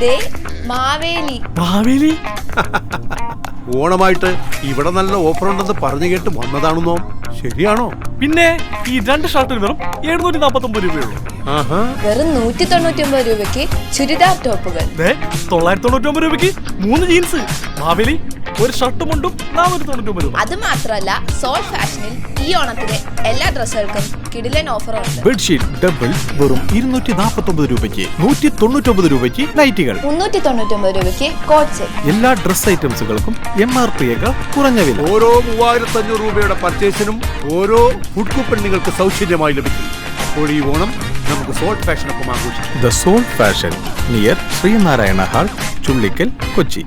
ദേ മാവേലി. മാവേലി? ഓണമായിട്ട് ഇവിടെ നല്ല ഓഫർ ഉണ്ടെന്ന് പറഞ്ഞു കേട്ട് വന്നതാണെന്നോ? ശരിയാണോ? പിന്നെ ഈ രണ്ട് ഷർട്ടിന് വെറും എഴുന്നൂറ്റി നാപ്പത്തി ഒമ്പത് രൂപയുള്ളൂ വെറും നൂറ്റി തൊണ്ണൂറ്റി ഒമ്പത് രൂപയ്ക്ക് ചുരിദാർ ടോപ്പുകൾ. തൊള്ളായിരത്തി തൊണ്ണൂറ്റി ഒമ്പത് രൂപയ്ക്ക് മൂന്ന് ജീൻസ് മാവേലി ഒരു ഷർട്ടും മുണ്ടും നാനൂറ്റി തൊണ്ണൂറ്റി ഒമ്പത് രൂപ. അത് മാത്രമല്ല സോൾ ഫാഷനിൽ ഈ ഓണത്തിന് എല്ലാ ഡ്രസ്സുകൾക്കും കിടിലൻ ഓഫറുണ്ട്. ബെഡ്ഷീറ്റ് ഡബിൾ വെറും ഇരുന്നൂറ്റി നാൽപ്പത്തി ഒമ്പത് രൂപയ്ക്ക് നൂറ്റി തൊണ്ണൂറ്റി ഒമ്പത് രൂപയ്ക്ക് നൈറ്റികൾ. മുന്നൂറ്റി തൊണ്ണൂറ്റി ഒമ്പത് രൂപയ്ക്ക് കോച്ച് എല്ലാ ഡ്രസ് ഐറ്റംസുകൾക്കും എം ആർ പിയേക്കാൾ കുറഞ്ഞ വില. ഓരോ മൂവായിരത്തി അഞ്ഞൂറ് രൂപയുടെ പർച്ചേസിനും ഓരോ ഫുഡ് കൂപ്പൺ നിങ്ങൾക്ക് സൗജന്യമായി ലഭിക്കും. അപ്പോൾ ഈ ഓണം നമുക്ക് സോൾ ഫാഷനൊപ്പം ആഘോഷിക്കാം the soul fashion near Sreenarayana hall Chullickal Kochi.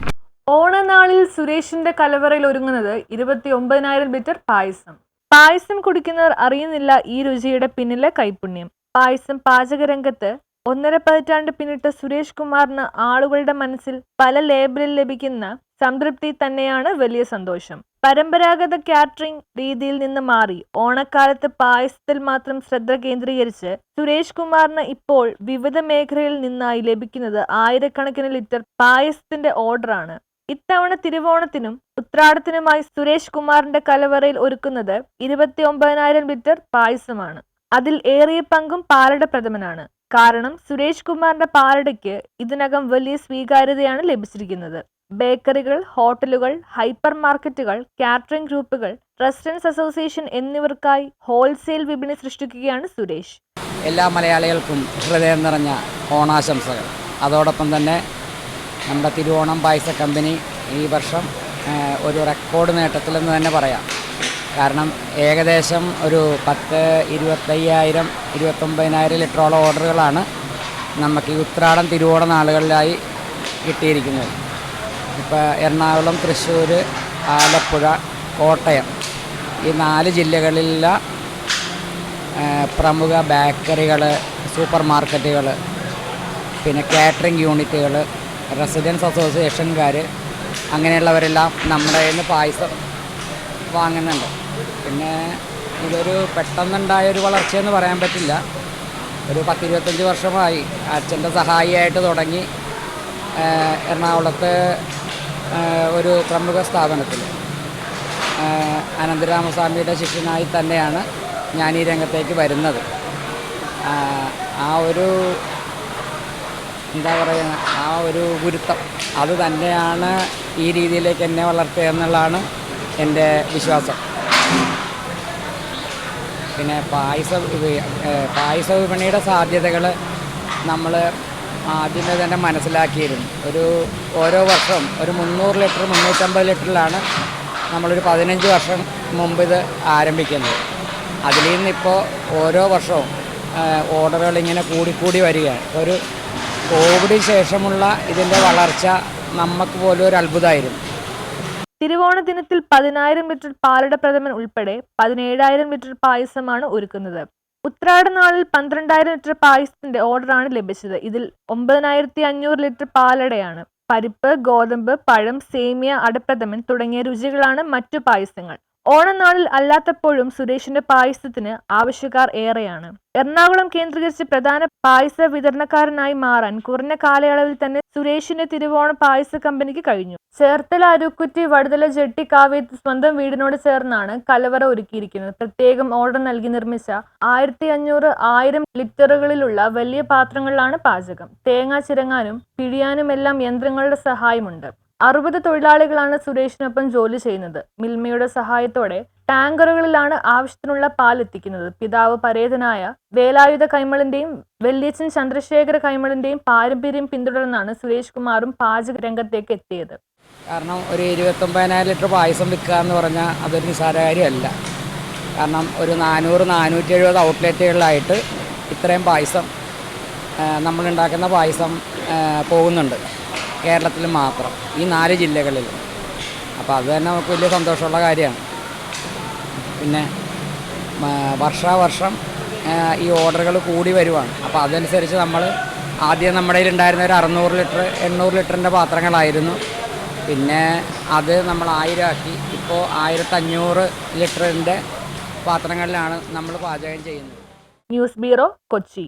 ഓണനാളിൽ സുരേഷിന്റെ കലവറയിൽ ഒരുങ്ങുന്നത് ഇരുപത്തി ഒമ്പതിനായിരം ലിറ്റർ പായസം. പായസം കുടിക്കുന്നവർ അറിയുന്നില്ല ഈ രുചിയുടെ പിന്നിലെ കൈപുണ്യം. പായസം പാചകരംഗത്ത് ഒന്നര പതിറ്റാണ്ട് പിന്നിട്ട സുരേഷ് കുമാറിന് ആളുകളുടെ മനസ്സിൽ പല ലേബലിൽ ലഭിക്കുന്ന സംതൃപ്തി തന്നെയാണ് വലിയ സന്തോഷം. പരമ്പരാഗത കാറ്ററിംഗ് രീതിയിൽ നിന്ന് മാറി. ഓണക്കാലത്ത് പായസത്തിൽ മാത്രം ശ്രദ്ധ കേന്ദ്രീകരിച്ച് സുരേഷ് കുമാറിന് ഇപ്പോൾ വിവിധ മേഖലയിൽ നിന്നായി ലഭിക്കുന്നത് ആയിരക്കണക്കിന് ലിറ്റർ പായസത്തിന്റെ ഓർഡറാണ്. ഇത്തവണ തിരുവോണത്തിനും ഉത്രാടത്തിനുമായി സുരേഷ് കുമാറിന്റെ കലവറയിൽ ഒരുക്കുന്നത് ഇരുപത്തി ഒമ്പതിനായിരം ലിറ്റർ പായസമാണ്. അതിൽ ഏറിയ പങ്കും പാലട പ്രഥമനാണ്. കാരണം സുരേഷ് കുമാറിന്റെ പാലടയ്ക്ക് ഇതിനകം വലിയ സ്വീകാര്യതയാണ് ലഭിച്ചിരിക്കുന്നത്. ബേക്കറികൾ ഹോട്ടലുകൾ ഹൈപ്പർ മാർക്കറ്റുകൾ കാറ്ററിംഗ് ഗ്രൂപ്പുകൾ റെസിഡൻസ് അസോസിയേഷൻ എന്നിവർക്കായി ഹോൾസെയിൽ വിപണി സൃഷ്ടിക്കുകയാണ് സുരേഷ്. എല്ലാ മലയാളികൾക്കും ഹൃദയം നിറഞ്ഞ ഓണാശംസകൾ. അതോടൊപ്പം തന്നെ നമ്മുടെ തിരുവോണം പായസ കമ്പനി ഈ വർഷം ഒരു റെക്കോർഡ് നേട്ടത്തിലെന്ന് തന്നെ പറയാം. കാരണം ഏകദേശം ഒരു പത്ത് ഇരുപത്തയ്യായിരം ഇരുപത്തൊമ്പതിനായിരം ലിറ്ററോളം ഓർഡറുകളാണ് നമുക്ക് ഈ ഉത്രാടം തിരുവോണ നാളുകളിലായി കിട്ടിയിരിക്കുന്നത്. ഇപ്പോൾ എറണാകുളം തൃശ്ശൂർ ആലപ്പുഴ കോട്ടയം. ഈ നാല് ജില്ലകളിലെ പ്രമുഖ ബേക്കറികൾ സൂപ്പർ മാർക്കറ്റുകൾ പിന്നെ കാറ്ററിംഗ് യൂണിറ്റുകൾ റെസിഡൻസ് അസോസിയേഷൻകാർ അങ്ങനെയുള്ളവരെല്ലാം നമ്മുടെ കയ്യിൽ നിന്ന് പായസം വാങ്ങുന്നുണ്ട്. പിന്നെ ഇതൊരു പെട്ടെന്നുണ്ടായ ഒരു വളർച്ചയെന്ന് പറയാൻ പറ്റില്ല. ഒരു പത്തിരുപത്തഞ്ച് വർഷമായി. അച്ഛന്റെ സഹായിയായിട്ട് തുടങ്ങി എറണാകുളത്ത് ഒരു പ്രമുഖ സ്ഥാപനത്തിൽ. അനന്തരാമസ്വാമിയുടെ ശിഷ്യനായി തന്നെയാണ് ഞാൻ ഈ രംഗത്തേക്ക് വരുന്നത്. ആ ഒരു എന്താ പറയുക ആ ഒരു ഗുരുത്വം അത് തന്നെയാണ് ഈ രീതിയിലേക്ക് എന്നെ വളർത്തിയെന്നുള്ളതാണ് എന്റെ വിശ്വാസം. പിന്നെ പായസ പായസ വിപണിയുടെ സാധ്യതകൾ നമ്മൾ ആദ്യമേ തന്നെ മനസ്സിലാക്കിയിരുന്നു. ഒരു ഓരോ വർഷം ഒരു മുന്നൂറ് ലിറ്റർ മുന്നൂറ്റമ്പത് ലിറ്ററിലാണ് നമ്മളൊരു പതിനഞ്ച് വർഷം മുമ്പ് ഇത് ആരംഭിക്കുന്നത്. അതിൽ നിന്നിപ്പോൾ ഓരോ വർഷവും ഓർഡറുകൾ ഇങ്ങനെ കൂടിക്കൂടി വരികയാണ്. ഒരു കോവിഡിന് ശേഷമുള്ള ഇതിന്റെ വളർച്ച നമുക്ക് പോലും ഒരു അത്ഭുതമായിരുന്നു. തിരുവോണ ദിനത്തിൽ പതിനായിരം ലിറ്റർ പാലട പ്രഥമൻ ഉൾപ്പെടെ പതിനേഴായിരം ലിറ്റർ പായസമാണ് ഒരുക്കുന്നത്. ഉത്രാട നാളിൽ പന്ത്രണ്ടായിരം ലിറ്റർ പായസത്തിന്റെ ഓർഡറാണ് ലഭിച്ചത്. ഇതിൽ ഒമ്പതിനായിരത്തി അഞ്ഞൂറ് ലിറ്റർ പാലടയാണ്. പരിപ്പ് ഗോതമ്പ് പഴം സേമിയ അടപ്രഥമൻ തുടങ്ങിയ രുചികളാണ് മറ്റു പായസങ്ങൾ. ഓണനാളിൽ അല്ലാത്തപ്പോഴും സുരേഷിന്റെ പായസത്തിന് ആവശ്യക്കാർ ഏറെയാണ്. എറണാകുളം കേന്ദ്രീകരിച്ച് പ്രധാന പായസ വിതരണക്കാരനായി മാറാൻ കുറഞ്ഞ കാലയളവിൽ തന്നെ സുരേഷിന്റെ തിരുവോണ പായസ കമ്പനിക്ക് കഴിഞ്ഞു. ചേർത്തല അരുക്കുറ്റി വടുതല ജെട്ടി കാവേത്ത് സ്വന്തം വീടിനോട് ചേർന്നാണ് കലവറ ഒരുക്കിയിരിക്കുന്നത്. പ്രത്യേകം ഓർഡർ നൽകി നിർമ്മിച്ച ആയിരത്തി അഞ്ഞൂറ് ആയിരം ലിറ്ററുകളിലുള്ള വലിയ പാത്രങ്ങളിലാണ് പാചകം. തേങ്ങ ചിരങ്ങാനും പിഴിയാനുമെല്ലാം യന്ത്രങ്ങളുടെ സഹായമുണ്ട്. അറുപത് തൊഴിലാളികളാണ് സുരേഷിനൊപ്പം ജോലി ചെയ്യുന്നത്. മിൽമയുടെ സഹായത്തോടെ ടാങ്കറുകളിലാണ് ആവശ്യത്തിനുള്ള പാൽ എത്തിക്കുന്നത് പിതാവ് പരേതനായ വേലായുധ കൈമളിന്റെയും വല്യച്ഛൻ ചന്ദ്രശേഖര കൈമളിന്റെയും പാരമ്പര്യം പിന്തുടർന്നാണ് സുരേഷ് കുമാറും പാചക രംഗത്തേക്ക് എത്തിയത്. കാരണം ഒരു ഇരുപത്തൊമ്പതിനായിരം ലിറ്റർ പായസം വിൽക്കുക എന്ന് പറഞ്ഞാൽ അതൊരു നിസ്സാര കാര്യമല്ല. കാരണം ഒരു നാനൂറ് നാനൂറ്റി എഴുപത് ഔട്ട്ലെറ്റുകളിലായിട്ട് ഇത്രയും പായസം നമ്മളുണ്ടാക്കുന്ന പായസം പോകുന്നുണ്ട്. കേരളത്തിൽ മാത്രം ഈ നാല് ജില്ലകളിൽ. അപ്പോൾ അത് തന്നെ നമുക്ക് വലിയ സന്തോഷമുള്ള കാര്യമാണ്. പിന്നെ വർഷാവർഷം ഈ ഓർഡറുകൾ കൂടി വരുവാണ്. അപ്പോൾ അതനുസരിച്ച് നമ്മൾ ആദ്യം നമ്മുടെ ഉണ്ടായിരുന്ന ഒരു അറുന്നൂറ് ലിറ്റർ എണ്ണൂറ് ലിറ്ററിന്റെ പാത്രങ്ങളായിരുന്നു. പിന്നെ അത് നമ്മൾ ആയിരം ആക്കി ഇപ്പോൾ ആയിരത്തഞ്ഞൂറ് ലിറ്ററിന്റെ പാത്രങ്ങളിലാണ് നമ്മൾ പാചകം ചെയ്യുന്നത്. News bureau Kochi.